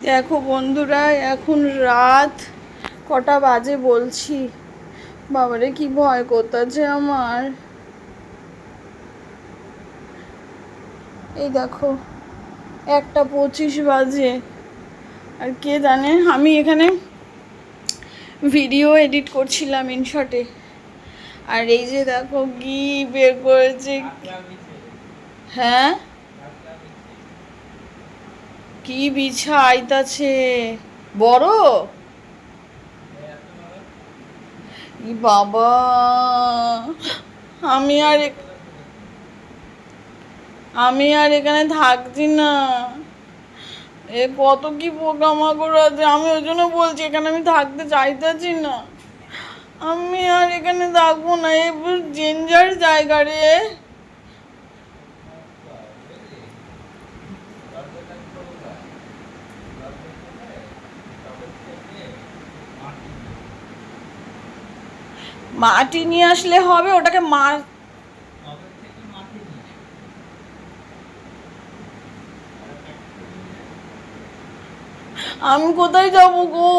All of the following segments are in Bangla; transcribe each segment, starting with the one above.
দেখো বন্ধুরা, এখন রাত কটা বাজে বলছি। বাবারে, কি ভয় করতেছে আমার। এই দেখো, একটা পঁচিশ বাজে। আর কে জানে, আমি এখানে ভিডিও এডিট করছিলাম ইনশটে। আর এই যে দেখো, কি বের করেছে? হ্যাঁ? কি বিছা আইতাছে? বড়? বাবা, আমি আর আমি আর এখানে থাকছি না। এ কত কি পোকামাকড় আছে? আমি ওই জন্য বলছি, এখানে আমি থাকতে চাইতেছি না। আমি আর এখানে থাকব না। এ ডেঞ্জার জায়গা রে। মাটি নিয়ে আসলে হবে ওটাকে মার আমি কোথায় যাব গো।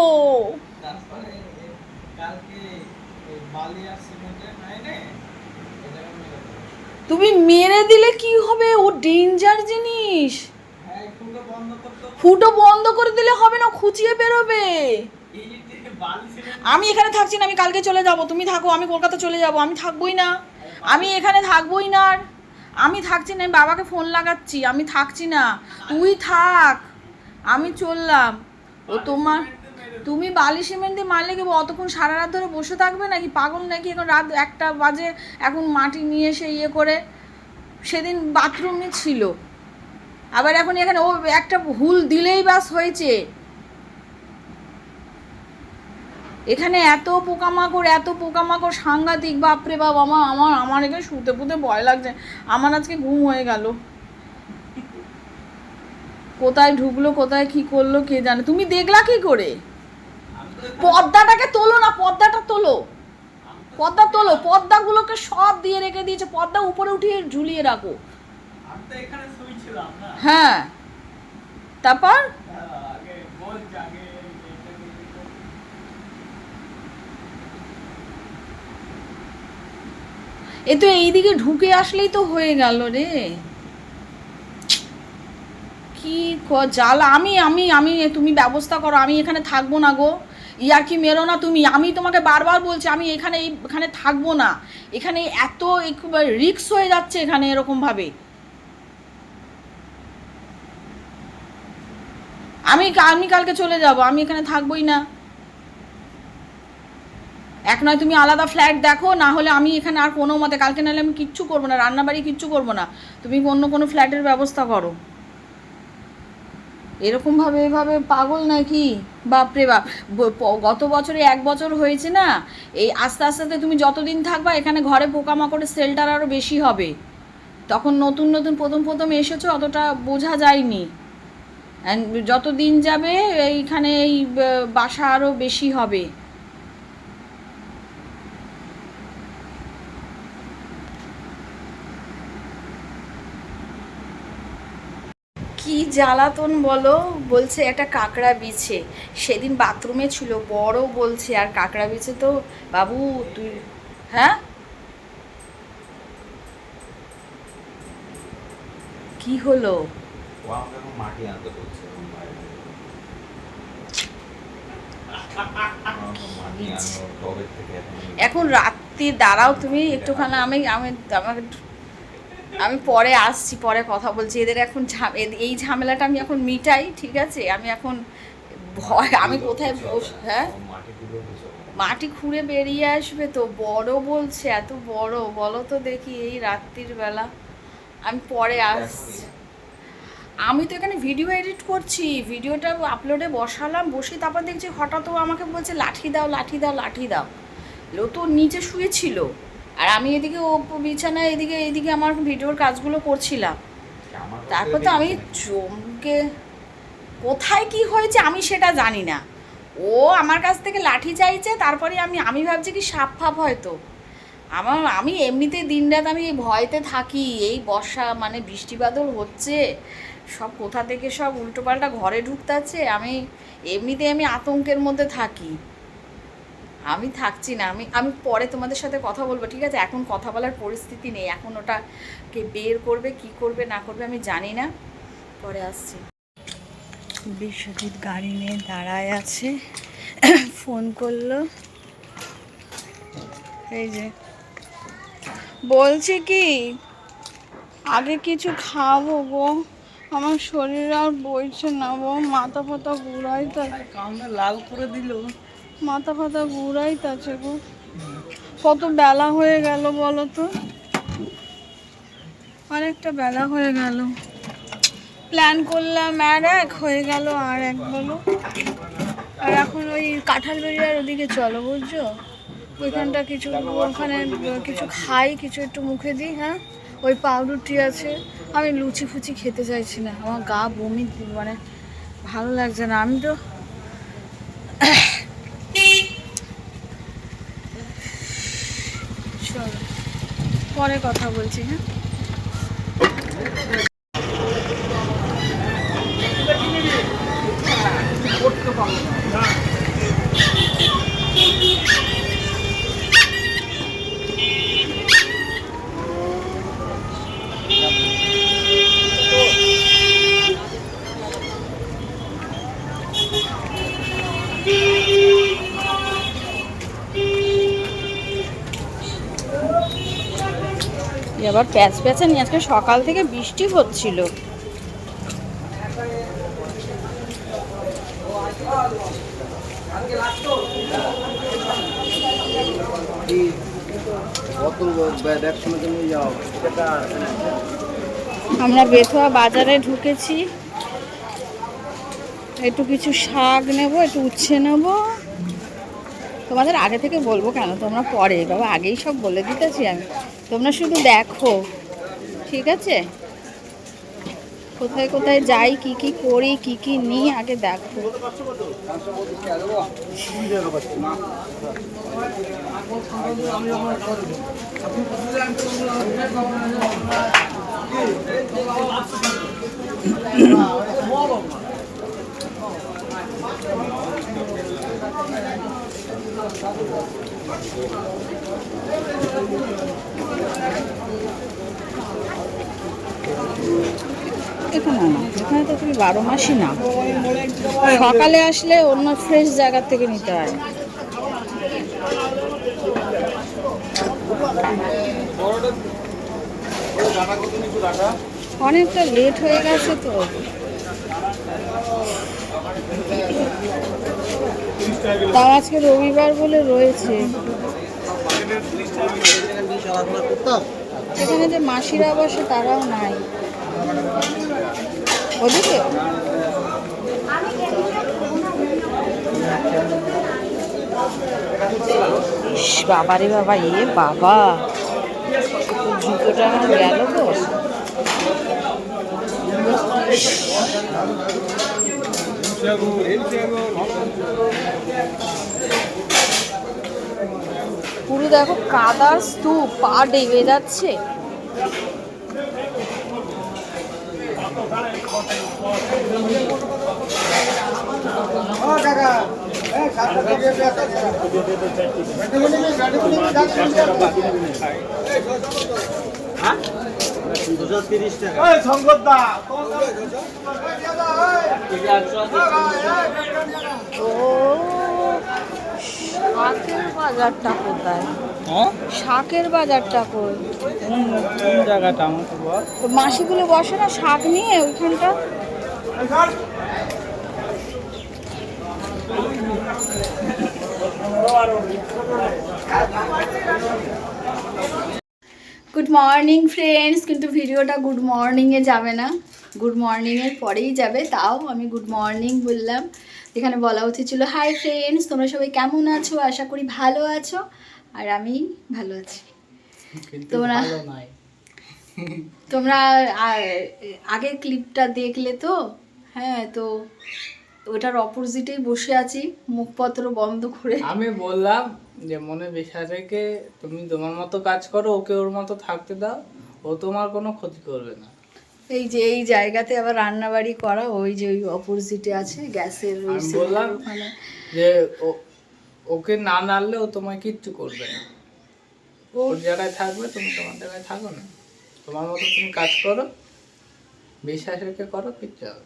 তুমি মেরে দিলে কি হবে? ও ডেঞ্জার জিনিস। হ্যাঁ ফুটো বন্ধ করে দিলে হবে না খুঁচিয়ে বেরোবে এই যে বালি সিমেন্ট আমি এখানে থাকছি না আমি কালকে চলে যাব। তুমি থাকো আমি কলকাতা চলে যাব আমি থাকবোই না। আমি এখানে থাকবোই না আর। আমি থাকছি না আমি বাবাকে ফোন লাগাচ্ছি আমি থাকছি না। তুই থাক আমি চললাম। ও তোমার তুমি বালি সিমেন্টে মারলে কি অতক্ষণ সারা রাত ধরে বসে থাকবে নাকি? পাগল নাকি এখন রাত একটা বাজে এখন মাটি নিয়ে এসে ইয়ে করে সেদিন বাথরুমে ছিল। আবার এখন এখানে ও একটা ভুল দিলেই বাস হয়েছে। এখানে এত পোকামাকড় এত পোকামাকড় সাংঘাতিক বাপরে বাপ আমার আমার আমার এখানে শুতে পুতে ভয় লাগছে। আমার আজকে ঘুম হয়ে গেল। কোথায় ঢুকলো কোথায় কি করল কে জানে। তুমি দেখলা কি করে? পর্দাটাকে তোলো না পর্দাটা তোলো। পর্দা তোলো পর্দাগুলোকে সব দিয়ে রেখে দিয়েছে। পর্দা উপরে উঠিয়ে ঝুলিয়ে রাখো। হ্যাঁ। তারপর হ্যাঁ, আগে বলছি আগে এটা কি করব? এ তো এইদিকে ঢুকে আসলেই তো হয়ে গেল রে। কি জ্বালা, আমি আমি আমি, তুমি ব্যবস্থা করো, আমি এখানে থাকব না গো। ইয়ার কি মেরো না তুমি, আমি তোমাকে বারবার বলছি, আমি এখানে এখানে থাকব না। এখানে এত রিক্স হয়ে যাচ্ছে এখানে এরকম ভাবে। আমি আমি কালকে চলে যাব, আমি এখানে থাকবোই না। এক নয় তুমি আলাদা ফ্ল্যাট দেখো, না হলে আমি এখানে আর কোনো মতে, কালকে নাহলে আমি কিচ্ছু করব না, রান্নাবাড়ি কিচ্ছু করব না। তুমি অন্য কোনো ফ্ল্যাটের ব্যবস্থা করো। এরকমভাবে এভাবে পাগল নাকি? বাপরে বাপ গত বছরে এক বছর হয়েছে না? এই আস্তে আস্তে তুমি যতদিন থাকবা, এখানে ঘরে পোকামাকড়ের সেলটার আরও বেশি হবে। তখন নতুন নতুন, প্রথম প্রথম এসেছ, অতটা বোঝা যায়নি। অ্যান্ড যত দিন যাবে, এইখানে এই বাসা আরও বেশি হবে কি জ্বালাতন বলো বলছে একটা কাঁকড়া বিছে। সেদিন বাথরুমে ছিল বড় বলছে আর কাঁকড়া বিছে তো বাবু তুই হ্যাঁ? কি হলো? এখন রাত্রি দাঁড়াও তুমি একটুখানি আমি আমি আমাকে আমি পরে আসছি, পরে কথা বলছি। এদের এখন এই ঝামেলাটা আমি এখন মিটাই, ঠিক আছে? আমি এখন ভয়, আমি কোথায় বস হ্যাঁ। মাটি খুঁড়ে বেরিয়ে আসবে তো, বড় বলছে, এত বড়। বলো তো দেখি এই রাত্রির বেলা। আমি পরে আসছি। আমি তো এখানে ভিডিও এডিট করছি। ভিডিওটা আপলোডে বসালাম, বসে তারপর দেখছি হঠাৎ ও আমাকে বলছে, লাঠি দাও লাঠি দাও লাঠি দাও। ও তো নিচে শুয়েছিল। আর আমি এদিকে ও বিছানায় এদিকে এদিকে আমার ভিডিওর কাজগুলো করছিলাম। তারপর তো আমি চমকে কোথায় কি হয়েছে আমি সেটা জানি না। ও আমার কাছ থেকে লাঠি চাইছে তারপরে আমি আমি ভাবছি কি সাপ ফাপ হয়তো। আমার আমি এমনিতে দিনরাত আমি এই ভয়তে থাকি এই বর্ষা মানে বৃষ্টি বাদল হচ্ছে সব কোথা থেকে সব উল্টোপাল্টা ঘরে ঢুকতে আমি এমনিতে আমি আতঙ্কের মধ্যে থাকি। আমি থাকছি না আমি আমি পরে তোমাদের সাথে কথা বলব ঠিক আছে? এখন কথা বলার পরিস্থিতি নেই এখন ওটা কে বের করবে কি করবে না করবে আমি জানি না। পরে আসছি। বিশ্বজিৎ গাড়ি নিয়ে দাঁড়ায় আছে ফোন করল। এই যে বলছি কি আগে কিছু খাব গো আমার শরীর আর বইছে না গো মাথা ফাতা ঘুরাইতে কামড়ে লাল করে দিল। মাথা ফাতা ঘুরাইতেছে গো। কত বেলা হয়ে গেল বলো তো? অনেকটা বেলা হয়ে গেল। প্ল্যান করলাম আর এক, হয়ে গেল আর এক বলো। আর এখন ওই কাঁঠাল বেরিয়ার ওদিকে চলো বুঝছ? ওইখানটা কিছু, ওখানে কিছু খাই, কিছু একটু মুখে দিই হ্যাঁ? ওই পাউরুটি আছে। আমি লুচি ফুচি খেতে চাইছি না। আমার গা বমি মানে ভালো লাগছে না। আমি তো চলো পরে কথা বলছি হ্যাঁ? এবার প্যাচ নিয়ে আজকে সকাল থেকে বৃষ্টি হচ্ছিল। আমরা বেথুয়া বাজারে ঢুকেছি। একটু কিছু শাক নেব, একটু উচ্ছে নেব। তোমাদের আগে থেকে বলব কেন? তোমরা পরে, বাবা, আগেই সব বলে দিতেছি আমি। তোমরা শুধু দেখো, ঠিক আছে? কোথায় কোথায় যাই, কি কি করি, কি কি নিই, আগে দেখো। এখানে তো তুমি বারো মাসই না। সকালে আসলে অন্য ফ্রেশ জায়গার থেকে নিতে হয়। অনেকটা লেট হয়ে গেছে তো। তাও আজকে রবিবার বলে রয়েছে। এখানে যে মাসিরা বসে তারাও নাই। ওদিকে? ইস, বাবারে বাবা এ বাবা। জুতোটা আমার গেল তো। পুরো দেখো কাদার স্তূপ পা ডেবে যাচ্ছে। ও শাকের বাজারটা কোথায়? শাকের বাজারটা কই? কোন কোন জায়গাটা মাসিগুলো বসে না শাক নিয়ে ওইখানটা গুড মর্নিং ফ্রেন্ডস কিন্তু ভিডিওটা গুড মর্নিংয়ে যাবে না। গুড মর্নিংয়ের পরেই যাবে তাও আমি গুড মর্নিং বললাম। এখানে বলা উচিত ছিল হাই ফ্রেন্ডস তোমরা সবাই কেমন আছো? আশা করি ভালো আছো। আর আমি ভালো আছি। তোমরা? তোমরা আগের ক্লিপটা দেখলে তো? হ্যাঁ তো ওটার অপোজিটেই বসে আছি মুখপত্র বন্ধ করে। আমি বললাম যে মনে বেশা রেখে তুমি তোমার মতো কাজ করো ওকে ওর মতো থাকতে দাও ও তোমার কোনো ক্ষতি করবে না। এই যে এই জায়গাতে আবার রান্নাবাড়ি করা ওই যে ওই অপোজিটে আছে গ্যাসের ওই বললাম যে ওকে না নাড়লে ও তোমায় কিচ্ছু করবে না। ওর জায়গায় থাকবে তুমি তোমার জায়গায় থাকো না। তোমার মতো তুমি কাজ করো বিশ্বাস রেখে করো কিচ্ছু হবে।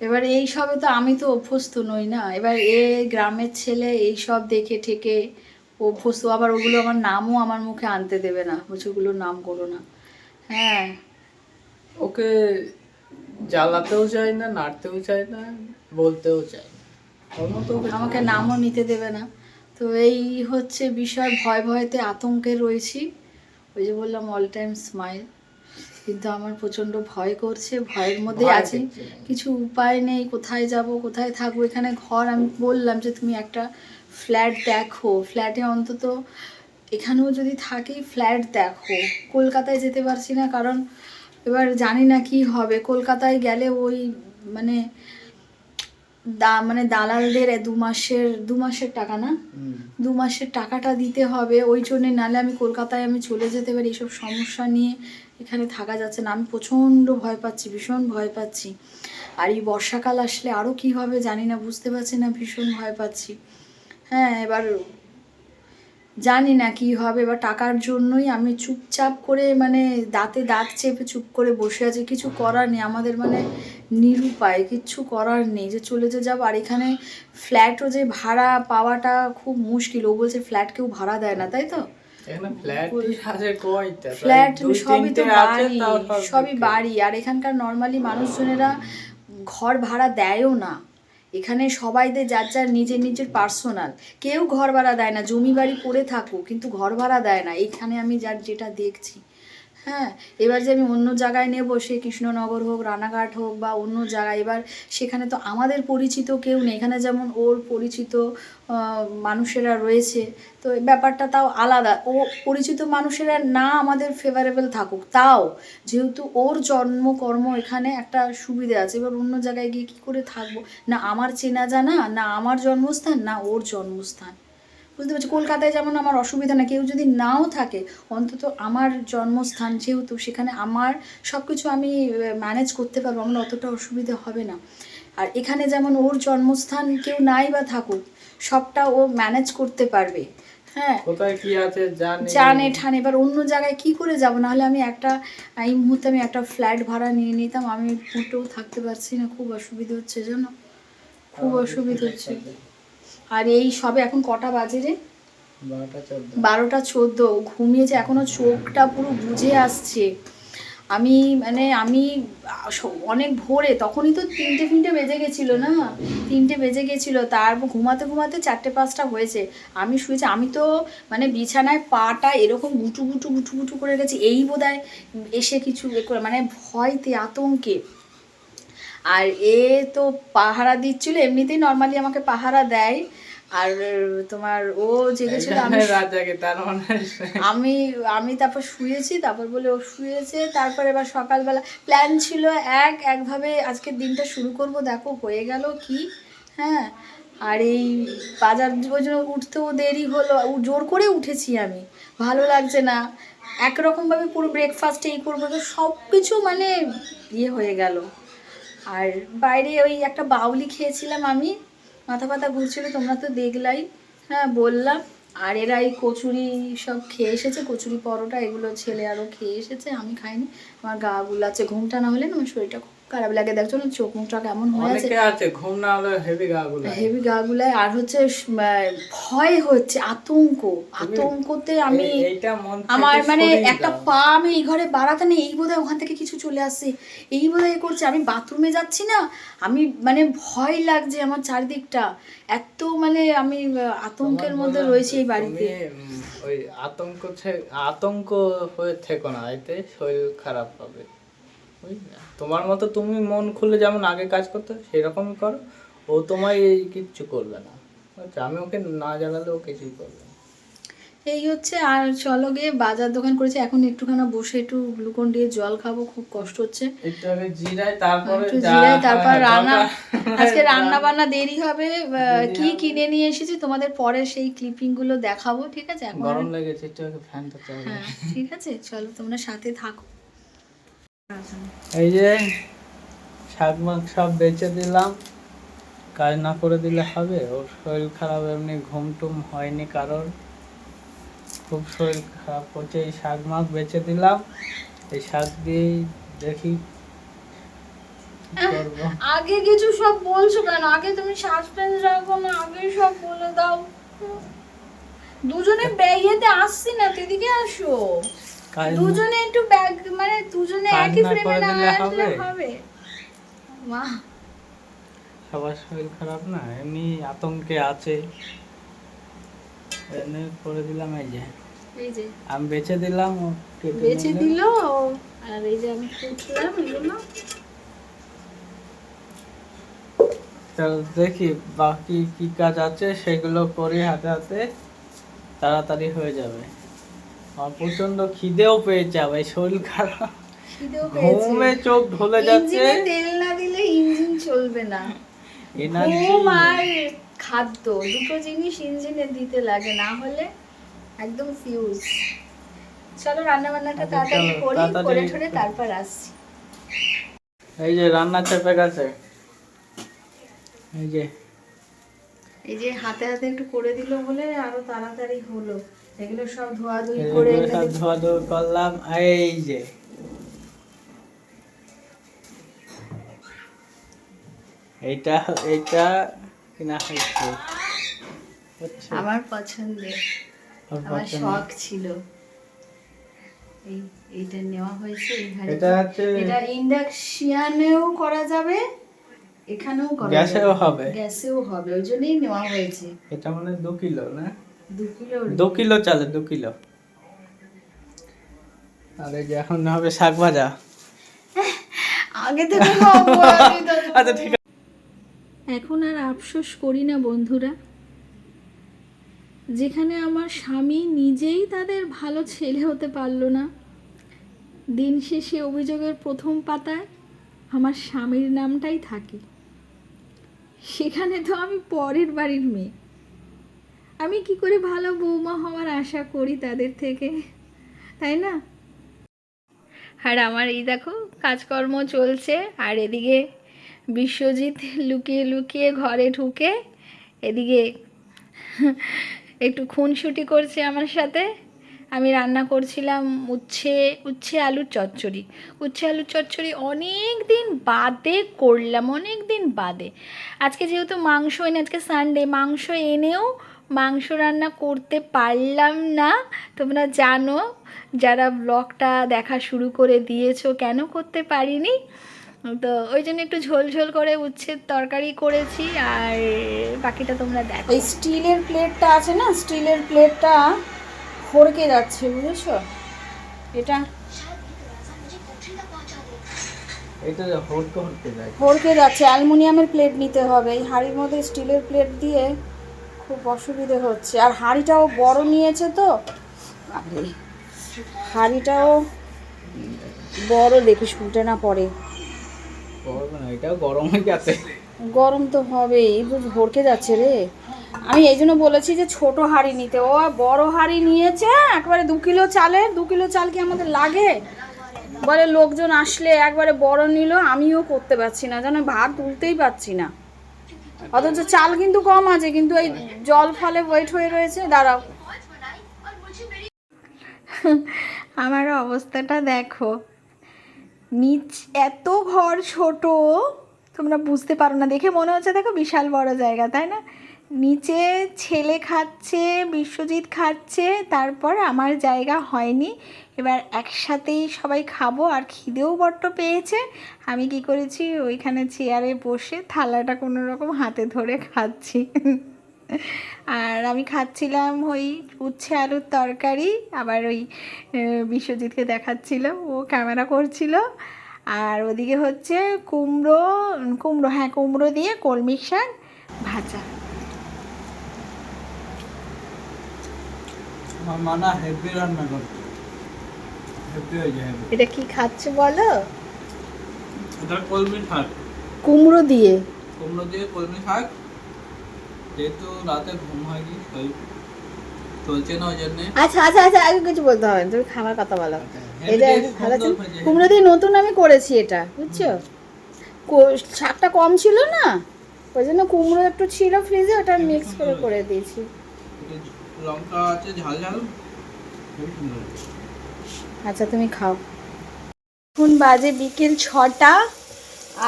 এবার এই সবে তো আমি তো অভ্যস্ত নই না। এবার এ গ্রামের ছেলে এই সব দেখে ঠেকে অভ্যস্ত আবার ওগুলো আমার নামও আমার মুখে আনতে দেবে না। বলছে ওগুলোর নাম করো না। হ্যাঁ। ওকে জ্বালাতেও চাই না নাড়তেও চাই না বলতেও চাই না। ওর আমাকে নামও নিতে দেবে না। তো এই হচ্ছে বিষয় ভয় ভয়তে আতঙ্কে রয়েছি। ওই যে বললাম অল টাইম স্মাইল কিন্তু আমার প্রচণ্ড ভয় করছে ভয়ের মধ্যে আছি। কিছু উপায় নেই কোথায় যাব কোথায় থাকব? এখানে ঘর আমি বললাম যে তুমি একটা ফ্ল্যাট দেখো। ফ্ল্যাটে অন্তত এখানেও যদি থাকি ফ্ল্যাট দেখো। কলকাতায় যেতে পারছি না কারণ এবার জানি না কি হবে। কলকাতায় গেলে ওই মানে দা মানে দালালদের দু মাসের দু মাসের টাকা না? দু মাসের টাকাটা দিতে হবে। ওই জন্যে নালে আমি কলকাতায় আমি চলে যেতে পারি এইসব সমস্যা নিয়ে এখানে থাকা যাচ্ছে না। আমি প্রচণ্ড ভয় পাচ্ছি, ভীষণ ভয় পাচ্ছি। আর এই বর্ষাকাল আসলে আরও কী হবে জানি না, বুঝতে পারছি না, ভীষণ ভয় পাচ্ছি। হ্যাঁ এবার জানি না কি হবে, এবার টাকার জন্যই আমি চুপচাপ করে মানে দাঁতে দাঁত চেপে চুপ করে বসে আছি। কিছু করার নেই, আমাদের মানে নিরুপায়, কিচ্ছু করার নেই। যে চলে যে যাব, আর এখানে ফ্ল্যাটও যে ভাড়া পাওয়াটা খুব মুশকিল। ও বলছে ফ্ল্যাট কেউ ভাড়া দেয় না, তাই তো? ফ্ল্যাট সবই তো বাড়ি সবই বাড়ি আর এখানকার নর্মালি মানুষজনেরা ঘর ভাড়া দেয়ও না। এখানে সবাইদের যার যার নিজের নিজের পার্সোনাল কেউ ঘর ভাড়া দেয় না জমি বাড়ি পড়ে থাকুক কিন্তু ঘর ভাড়া দেয় না। এখানে আমি যার যেটা দেখছি। হ্যাঁ এবার যে আমি অন্য জায়গায় নেব, সে কৃষ্ণনগর হোক, রানাঘাট হোক বা অন্য জায়গায়, এবার সেখানে তো আমাদের পরিচিত কেউ নেই। এখানে যেমন ওর পরিচিত মানুষেরা রয়েছে। তো ব্যাপারটা তাও আলাদা। ও পরিচিত মানুষেরা না আমাদের ফেভারেবল থাকুক, তাও যেহেতু ওর জন্মকর্ম এখানে একটা সুবিধা আছে। এবার অন্য জায়গায় গিয়ে কী করে থাকব? না আমার চেনা জানা, না আমার জন্মস্থান, না ওর জন্মস্থান। বুঝতে পারছি। কলকাতায় যেমন আমার অসুবিধা না কেউ যদি নাও থাকে অন্তত আমার জন্মস্থান যেহেতু সেখানে আমার সব কিছু আমি ম্যানেজ করতে পারব আমার অতটা অসুবিধা হবে না। আর এখানে যেমন ওর জন্মস্থান কেউ নাই বা থাকুক সবটা ও ম্যানেজ করতে পারবে। হ্যাঁ। কোথায় কি আছে জানে? ঠানে এবার অন্য জায়গায় কি করে যাব? নাহলে আমি একটা এই মুহূর্তে আমি একটা ফ্ল্যাট ভাড়া নিয়ে নিতাম আমি মোটেও থাকতে পারছি না খুব অসুবিধা হচ্ছে জানো? খুব অসুবিধা হচ্ছে। আর এই সবে এখন কটা বাজে রে? বারোটা চোদ্দ। ঘুমিয়েছে এখনও চোখটা পুরো বুঝে আসছে। আমি মানে আমি অনেক ভোরে তখনই তো তিনটে তিনটে বেজে গেছিল না? তিনটে বেজে গেছিল তারপর ঘুমাতে ঘুমাতে চারটে পাঁচটা হয়েছে। আমি শুয়েছি আমি তো মানে বিছানায় পাটা এরকম গুটু গুটু গুটু গুটু করে গেছি এই বোধহয় এসে কিছু করে মানে ভয়তে আতঙ্কে। আর এ তো পাহারা দিচ্ছিল এমনিতেই নর্মালি আমাকে পাহারা দেয়। আর তোমার ও জেগেছিল আমি আমি আমি তারপর শুয়েছি তারপর বলে ও শুয়েছে তারপর এবার সকালবেলা প্ল্যান ছিল এক একভাবে আজকের দিনটা শুরু করব দেখো হয়ে গেল কি হ্যাঁ? আর এই বাজার ওই জন্য উঠতেও দেরি হলো জোর করে উঠেছি আমি ভালো লাগছে না। একরকমভাবে পুরো ব্রেকফাস্ট এই করব তো সব কিছু মানে ইয়ে হয়ে গেল। আর বাইরে ওই একটা বাউলি খেয়েছিলাম আমি মাথা পাতা ঘুরছিল, তোমরা তো দেখলাই। হ্যাঁ বললাম, আর এরাই কচুরি সব খেয়ে এসেছে, কচুরি পরোটা, এগুলো ছেলে আরও খেয়ে এসেছে, আমি খাইনি। আমার গা আছে ঘুমটা না হলে না আমার শরীরটা খুব খারাপ লাগে। দেখছ না চোখ মুখটা কেমন হয়ে আছে। অনেকে আছে ঘুম না হলে হেভি গা হেভি গা গুলায় আর হচ্ছে ভয় হচ্ছে আতঙ্ক। আতঙ্কতে আমি আমার মানে একটা পা আমি এই ঘরে বাড়াতে নেই এই বোধহয় ওখান থেকে কিছু চলে আসছে এই বোধহয় করছে আমি বাথরুমে যাচ্ছি না আমি মানে ভয় লাগছে আমার চারিদিকটা। এত মানে আমি আতঙ্কের মধ্যে রয়েছি এই বাড়িতে। ওই আতঙ্ক আতঙ্ক হয়ে থেকো না এতে শরীর খারাপ হবে? তোমার মতো তুমি মন খুলে যেমন আগে কাজ করতে সেরকমই করো। ও তোমায় এই কিচ্ছু করবে না। আমি ওকে না জানালে ও কিছুই করবে না। এই হচ্ছে আর চলো গিয়ে বাজার দোকান করেছি এখন একটুখানি বসে একটু গ্লুকন দিয়ে জল খাব খুব কষ্ট হচ্ছে। একটু জিরাই তারপরে জিরাই তারপর রান্না। আজকে রান্না বান্না দেরি হবে কি কিনে নিয়ে এসেছি তোমাদের পরে সেই ক্লিপিংগুলো দেখাবো ঠিক আছে? এখন গরম লেগেছে একটু ফ্যানটা চালাই হ্যাঁ ঠিক আছে চলো তোমরা সাথে থাকো। এই যে শাক মাক সব বেচে দিলাম। কাজ না করে দিলে হবে ওর শরীর খারাপ এমনি ঘুম টুম হয়নি কারণ খুব শরীর খারাপ করছে এই শাক মাক বেচে দিলাম। এই শাক দিয়েই দেখি আগে কিছু সব বলছো কেন? আগে তুমি সাসপেন্স রাখো না আগে সব বলে দাও। দুজনে বেরিয়েতে আসছি না এদিকে আসো। দুজনে একটু ব্যাগ মানে দুজনে একই ফ্রেমে না আসলে হবে? মা। সবার শরীর খারাপ না? এমনি আতঙ্কে আছে। এমনি করে দিলাম এই যে। এই যে। আমি বেচে দিলাম বেছে নিলো। দিল। আর এই যে আমি কুটলাম এগুলো দেখি বাকি কি কাজ আছে সেগুলো করি হাতে হাতে তাড়াতাড়ি হয়ে যাবে। আমার প্রচণ্ড খিদেও পেয়েছে আবার শরীর খারাপ। ঘুমে চোখ ঢলে যাচ্ছে। তেল না দিলে ইঞ্জিন চলবে না। ঘুম আর খাদ্য দুটো জিনিস ইঞ্জিনে দিতে লাগে না হলে একদম ফিউজ চলো রান্না বান্নাটা আচ্ছা, তাড়াতাড়ি করি করে ঠরে তারপর আসছি। এই যে রান্না চেপে গেছে। এই যে। এই যে হাতে হাতে একটু করে দিল বলে আরও তাড়াতাড়ি হলো। এগুলো সব ধোয়াধুয়ি করে সব করলাম এই যে। এইটা এইটা কিনা হয়েছে। আমার পছন্দের আমার শখ ছিল। এই এইটা নেওয়া হয়েছে এটা হচ্ছে এটা ইন্ডাকশিয়ানেও করা যাবে এখানেও করা গ্যাসেও। হবে। গ্যাসেও হবে ওই জন্যই নেওয়া হয়েছে। এটা মানে দু কিলো না? দু কিলো দু চালে দু কিলো। আর এই যে এখন হবে শাক ভাজা। আগে থেকে আচ্ছা ঠিক আছে। এখন আর আফসোস করি না বন্ধুরা। যেখানে আমার স্বামী নিজেই তাদের ভালো ছেলে হতে পারল না দিন শেষে অভিযোগের প্রথম পাতায় আমার স্বামীর নামটাই থাকে। সেখানে তো আমি পরের বাড়ির মেয়ে। আমি কি করে ভালো বৌমা হওয়ার আশা করি তাদের থেকে? তাই না? আর আমার এই দেখো, কাজকর্ম চলছে, আর এদিকে বিশ্বজিৎ লুকিয়ে লুকিয়ে ঘরে ঢুকে এদিকে একটু খুনসুটি করছে আমার সাথে। আমি রান্না করছিলাম উচ্ছে উচ্ছে আলুর চচ্চড়ি। উচ্ছে আলুর চচ্চড়ি অনেক দিন বাদে করলাম অনেক দিন বাদে। আজকে যেহেতু মাংস এনে, আজকে সানডে মাংস এনেও মাংস রান্না করতে পারলাম না। তোমরা জানো যারা ব্লগটা দেখা শুরু করে দিয়েছ কেন করতে পারিনি? তো ওই জন্য একটু ঝোল ঝোল করে উচ্ছের তরকারি করেছি আর বাকিটা তোমরা দেখো। এই স্টিলের প্লেটটা আছে না? স্টিলের প্লেটটা হড়কে যাচ্ছে বুঝেছ? এটা হড়কে যাচ্ছে। অ্যালুমিনিয়ামের প্লেট নিতে হবে। এই হাঁড়ির মধ্যে স্টিলের প্লেট দিয়ে খুব অসুবিধে হচ্ছে। আর হাঁড়িটাও বড় নিয়েছে তো। আরে, হাঁড়িটাও বড় দেখিস উল্টে না পড়ে। এটাও গরম হয়ে গেছে। গরম তো হবে এই বুঝ ভরকে যাচ্ছে রে। আমি এই জন্য বলেছি যে ছোট হাঁড়ি নিতে। ও বড় হাঁড়ি নিয়েছে একবারে দু কিলো চালের দু কিলো চাল কি আমাদের লাগে? বলে লোকজন আসলে একবারে বড় নিল আমিও করতে পারছি না যেন ভাত তুলতেই পারছি না। অথচ চাল কিন্তু কম আছে, কিন্তু এই জল ফলে ওয়েট হয়ে রয়েছে, দাঁড়াও। আমার অবস্থাটা দেখো। নিচ এত ঘর ছোট, তোমরা বুঝতে পারো না। দেখে মনে হচ্ছে দেখো বিশাল বড় জায়গা, তাই না? নিচে ছেলে খাচ্ছে, বিশ্বজিৎ খাচ্ছে, তারপর আমার জায়গা হয়নি। এবার একসাথেই সবাই খাব আর খিদেও বড্ড পেয়েছে। আমি কি করেছি? ওইখানে চেয়ারে বসে থালাটা কোনো রকম হাতে ধরে খাচ্ছি। আর আমি খাচ্ছিলাম ওই উচ্ছে আলুর তরকারি, আবার ওই বিশ্বজিৎকে দেখাচ্ছিল, ও ক্যামেরা করছিল। আর ওদিকে হচ্ছে কুমড়ো কুমড়ো হ্যাঁ কুমড়ো দিয়ে কলমি শাক ভাজা। মানা হেভি রান্না করতে হেভি হয়ে যায় heavy। এটা কি খাচ্ছে বলো? এটা কলমি শাক। কুমড়ো দিয়ে। কুমড়ো দিয়ে কলমি শাক। যেহেতু রাতে ঘুম হয়নি শরীর চলছে না ওই জন্যে আচ্ছা আচ্ছা আচ্ছা আগে কিছু বলতে হবে তুমি খাবার কথা বলো। হ্যাঁ, এটা ভালো আছে? কুমড়ো দিয়ে নতুন আমি করেছি এটা বুঝছ? কো- শাকটা কম ছিল না? ওই জন্য কুমড়ো একটু ছিল ফ্রিজে ওটা মিক্স করে করে দিয়েছি। লঙ্কা আছে ঝাল ঝাল। আচ্ছা তুমি খাও। এখন বাজে বিকেল ছটা,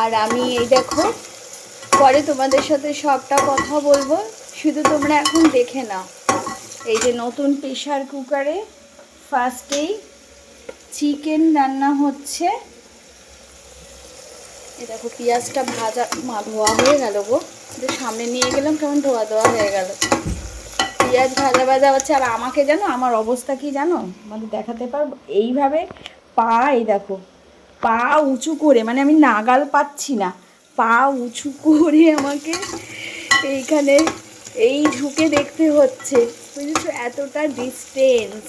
আর আমি এই দেখো, পরে তোমাদের সাথে সবটা কথা বলব। শুধু তোমরা এখন দেখে নাও। এই যে নতুন প্রেশার কুকারে ফার্স্টেই চিকেন রান্না হচ্ছে। এই দেখো, পেঁয়াজটা ভাজা ধোয়া হয়ে গেল গো। সামনে নিয়ে গেলাম, কেমন ধোয়া ধোয়া হয়ে গেল। পেঁয়াজ ভাজা ভাজা হচ্ছে, আর আমাকে জানো, আমার অবস্থা কি জানো? মানে দেখাতে পারব? এইভাবে পা এই দেখো, পা উঁচু করে মানে আমি নাগাল পাচ্ছি না। পা উঁচু করে আমাকে এইখানে, এই ঝুঁকে দেখতে হচ্ছে। বুঝেছ? এতটা ডিস্টেন্স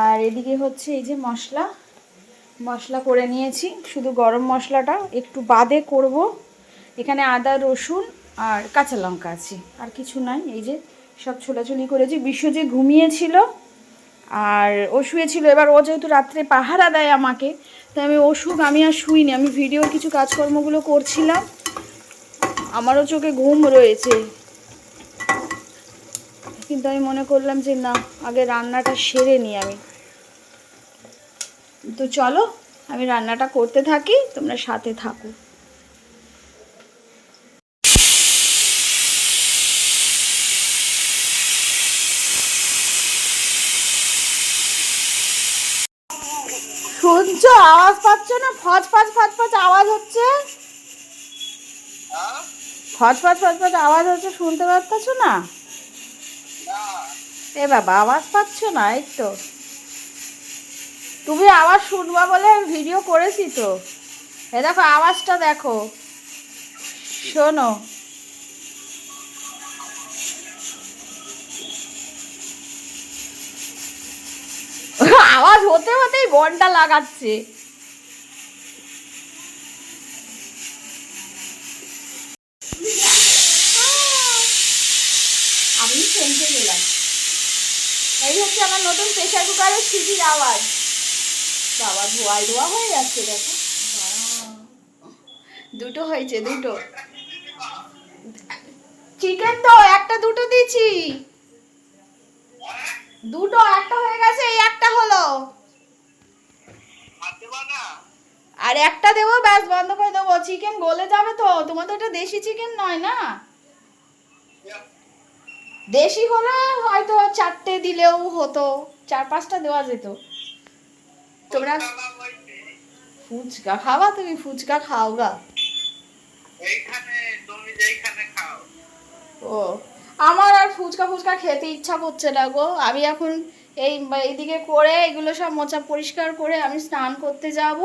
আর এদিকে হচ্ছে এই যে মশলা। মশলা করে নিয়েছি। শুধু গরম মশলাটা, একটু বাদে করব। এখানে আদা, রসুন আর কাঁচা লঙ্কা আছে। আর কিছু নাই, এই যে সব ছোলাছুলি করেছি। বিশ্ব যে ঘুমিয়েছিল আর ও শুয়েছিল। এবার ও যেহেতু রাত্রে পাহারা দেয় আমাকে, তাই আমি শুক আমি আর শুইনি। আমি ভিডিওর কিছু কাজকর্মগুলো করছিলাম। আমারও চোখে ঘুম রয়েছে। কিন্তু আমি মনে করলাম যে না, আগে রান্নাটা সেরে নিই আমি। তো চলো, আমি রান্নাটা করতে থাকি, তোমরা সাথে থাকো। শুনছো? আওয়াজ পাচ্ছ না? ফচ ফচ ফচ ফচ আওয়াজ হচ্ছে? ফচ ফচ ফচ ফচ আওয়াজ হচ্ছে শুনতে পাচ্ছ না? এ বাবা আওয়াজ পাচ্ছ না? এই তো। তুমি আওয়াজ শুনবা বলে ভিডিও করেছি তো। এ দেখো আওয়াজটা দেখো। শোনো। আওয়াজ হতে হতেই ঘণ্টা লাগাচ্ছে। আমি শুনতে গেলাম। এই হচ্ছে আমার নতুন প্রেশার কুকারের সিটির আওয়াজ। বাবা ধোয়া ধোয়া হয়ে যাচ্ছে, দেখো। দুটো হয়েছে, দুটো। চিকেন তো একটা দুটো দিয়েছি। দুটো একটা হয়ে গেছে এই একটা হলো। আর একটা দেবো ব্যাস বন্ধ করে দেবো। চিকেন গলে যাবে তো তোমার তো এটা দেশি চিকেন নয় না? দেশি হলে হয়তো চারটে দিলেও হতো চার পাঁচটা দেওয়া যেত। তোমরা ফুচকা খাওয়া তুমি ফুচকা খাও গা। এইখানে তুমি যেইখানে খাও। ও। আমার আর ফুচকা ফুচকা খেতে ইচ্ছা করছে না গো। আমি এখন এই, এইদিকে করে এগুলো সব মোচা পরিষ্কার করে আমি স্নান করতে যাব।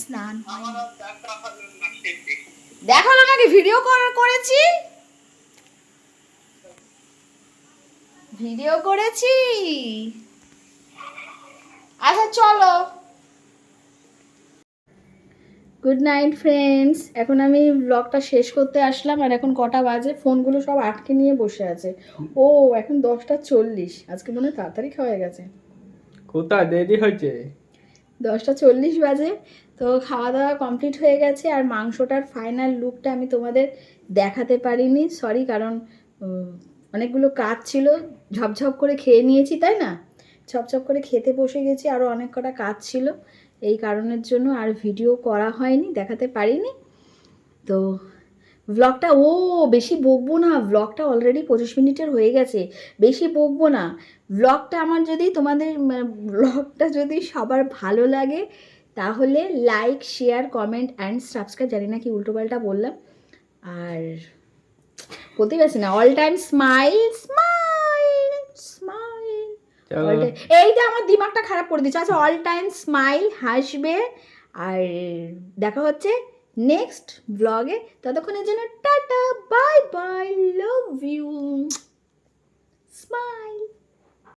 স্নান দেখাল নাকি ভিডিও করেছি? ভিডিও করেছি। আচ্ছা চলো। গুড নাইট ফ্রেন্ডস এখন আমি ব্লগটা শেষ করতে আসলাম আর এখন কটা বাজে? ফোনগুলো সব আটকে নিয়ে বসে আছে। ও এখন দশটা চল্লিশ। আজকে মনে হয় তাড়াতাড়ি খাওয়া গেছে। কোথায়? দেরি হয়েছে? দশটা চল্লিশ বাজে। তো খাওয়া দাওয়া কমপ্লিট হয়ে গেছে আর মাংসটার ফাইনাল লুকটা আমি তোমাদের দেখাতে পারিনি। সরি কারণ অনেকগুলো কাজ ছিল। ঝপঝপ করে খেয়ে নিয়েছি তাই না? ঝপঝপ করে খেতে বসে গেছি। আরও অনেক কটা কাজ ছিল। এই কারণের জন্য আর ভিডিও করা হয়নি, দেখাতে পারিনি। তো ব্লগটা ও বেশি বকবো না ব্লগটা অলরেডি পঁচিশ মিনিটের হয়ে গেছে, বেশি বকবো না। ব্লগটা আমার যদি তোমাদের ব্লগটা যদি সবার ভালো লাগে, তাহলে like share comment and subscribe জানি না কি উল্টোপাল্টা বললাম। আর বলতে পারছি না অল টাইম স্মাইল স্মাইল এইটা আমার দিমাগটা খারাপ করে দিচ্ছে আচ্ছা অল টাইম স্মাইল হাসবে আর দেখা হচ্ছে নেক্সট ব্লগে ততক্ষণের জন্য tata bye bye love you smile